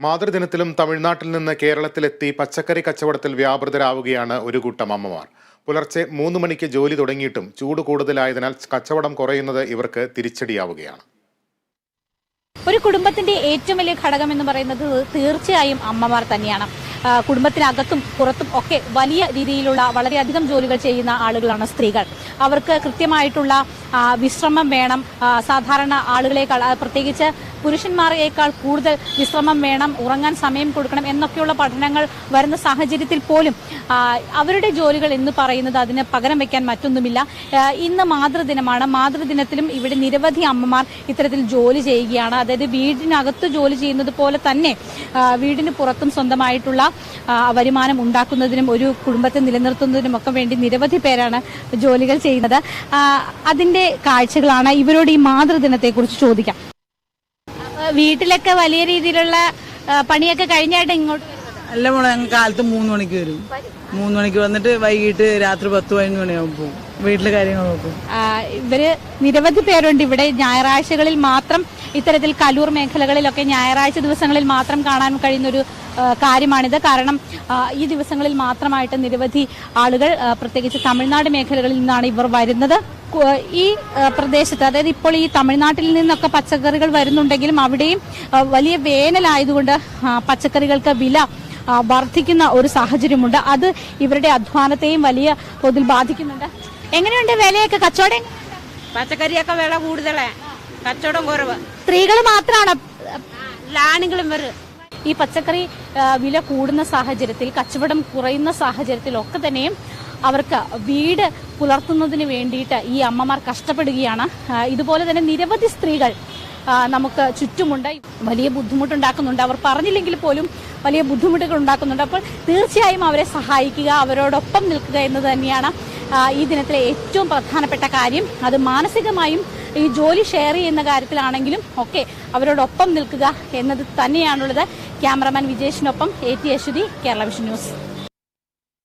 മാതൃദിനത്തിലും തമിഴ്നാട്ടിൽ നിന്ന് കേരളത്തിലെത്തി പച്ചക്കറി കച്ചവടത്തിൽ വ്യാപൃതരാവുകയാണ് ഒരു കൂട്ടം അമ്മമാർ. പുലർച്ചെ മൂന്ന് മണിക്ക് ജോലി തുടങ്ങിയിട്ടും ചൂട് കൂടുതലായതിനാൽ കച്ചവടം കുറയുന്നത് ഇവർക്ക് തിരിച്ചടിയാവുകയാണ്. ഒരു കുടുംബത്തിന്റെ ഏറ്റവും വലിയ ഘടകം എന്ന് പറയുന്നത് തീർച്ചയായും അമ്മമാർ തന്നെയാണ്. കുടുംബത്തിനകത്തും പുറത്തും ഒക്കെ വലിയ രീതിയിലുള്ള വളരെയധികം ജോലികൾ ചെയ്യുന്ന ആളുകളാണ് സ്ത്രീകൾ. അവർക്ക് കൃത്യമായിട്ടുള്ള വിശ്രമം വേണം. സാധാരണ ആളുകളെക്കാൾ പ്രത്യേകിച്ച് പുരുഷന്മാരെക്കാൾ കൂടുതൽ വിശ്രമം വേണം ഉറങ്ങാൻ സമയം കൊടുക്കണം എന്നൊക്കെയുള്ള പഠനങ്ങൾ വരുന്ന സാഹചര്യത്തിൽ പോലും അവരുടെ ജോലികൾ എന്ന് പറയുന്നത് അതിന് പകരം വെക്കാൻ മറ്റൊന്നുമില്ല. ഇന്ന് മാതൃദിനമാണ്. മാതൃദിനത്തിലും ഇവിടെ നിരവധി അമ്മമാർ ഇത്തരത്തിൽ ജോലി ചെയ്യുകയാണ്. അതായത് വീടിനകത്ത് ജോലി ചെയ്യുന്നത് പോലെ തന്നെ വീടിന് പുറത്തും സ്വന്തമായിട്ടുള്ള വരുമാനം ഉണ്ടാക്കുന്നതിനും ഒരു കുടുംബത്തെ നിലനിർത്തുന്നതിനും ഒക്കെ വേണ്ടി നിരവധി പേരാണ് ജോലികൾ ചെയ്യുന്നത്. അതിന്റെ കാഴ്ചകളാണ് ഇവരോട് ഈ മാതൃദിനത്തെക്കുറിച്ച് ചോദിക്കാം. വീട്ടിലൊക്കെ വലിയ രീതിയിലുള്ള പണിയൊക്കെ കഴിഞ്ഞായിട്ട് ഇങ്ങോട്ട് അല്ല മോളെ ഞങ്ങൾ കാലത്ത് മൂന്ന് മണിക്ക് വരും. മൂന്ന് മണിക്ക് വന്നിട്ട് വൈകിട്ട് രാത്രി പത്ത് പതിനൊന്ന് മണിയാകുമ്പോൾ പോകും. വീട്ടിലെ കാര്യങ്ങൾ നോക്കും. ഇവർ നിരവധി പേരുണ്ട്. ഇവിടെ ഞായറാഴ്ചകളിൽ മാത്രം ഇത്തരത്തിൽ കലൂർ മേഖലകളിലൊക്കെ ഞായറാഴ്ച ദിവസങ്ങളിൽ മാത്രം കാണാൻ കഴിയുന്ന ഒരു കാര്യമാണിത്. കാരണം ഈ ദിവസങ്ങളിൽ മാത്രമായിട്ട് നിരവധി ആളുകൾ പ്രത്യേകിച്ച് തമിഴ്നാട് മേഖലകളിൽ നിന്നാണ് ഇവർ വരുന്നത്. ഈ പ്രദേശത്ത് അതായത് ഇപ്പോൾ ഈ തമിഴ്നാട്ടിൽ നിന്നൊക്കെ പച്ചക്കറികൾ വരുന്നുണ്ടെങ്കിലും അവിടെയും വലിയ വേനലായതുകൊണ്ട് പച്ചക്കറികൾക്ക് വില വർദ്ധിക്കുന്ന ഒരു സാഹചര്യമുണ്ട്. അത് ഇവരുടെ അധ്വാനത്തെയും വലിയ തോതിൽ ബാധിക്കുന്നുണ്ട്. എങ്ങനെയുണ്ട് വിലയൊക്കെ? കച്ചവടം? പച്ചക്കറിയൊക്കെ വില കൂടുതലേ. കച്ചവടം കുറവ്. സ്ത്രീകൾ മാത്രമാണ് ആണുങ്ങളും വരും. ഈ പച്ചക്കറി വില കൂടുന്ന സാഹചര്യത്തിൽ കച്ചവടം കുറയുന്ന സാഹചര്യത്തിൽ ഒക്കെ തന്നെയും അവർക്ക് വീട് പുലർത്തുന്നതിന് വേണ്ടിയിട്ട് ഈ അമ്മമാർ കഷ്ടപ്പെടുകയാണ്. ഇതുപോലെ തന്നെ നിരവധി സ്ത്രീകൾ നമുക്ക് ചുറ്റുമുണ്ട്. വലിയ ബുദ്ധിമുട്ടുണ്ടാക്കുന്നുണ്ട്. അവർ പറഞ്ഞില്ലെങ്കിൽ പോലും വലിയ ബുദ്ധിമുട്ടുകൾ ഉണ്ടാക്കുന്നുണ്ട്. അപ്പോൾ തീർച്ചയായും അവരെ സഹായിക്കുക അവരോടൊപ്പം നിൽക്കുക എന്നത് തന്നെയാണ് ഈ ദിനത്തിലെ ഏറ്റവും പ്രധാനപ്പെട്ട കാര്യം. അത് മാനസികമായും ഈ ജോലി ഷെയർ ചെയ്യുന്ന കാര്യത്തിലാണെങ്കിലും ഒക്കെ അവരോടൊപ്പം നിൽക്കുക എന്നത് തന്നെയാണുള്ളത്. Cameraman വിജേഷിനൊപ്പം A T Aswathy Kerala Vision News.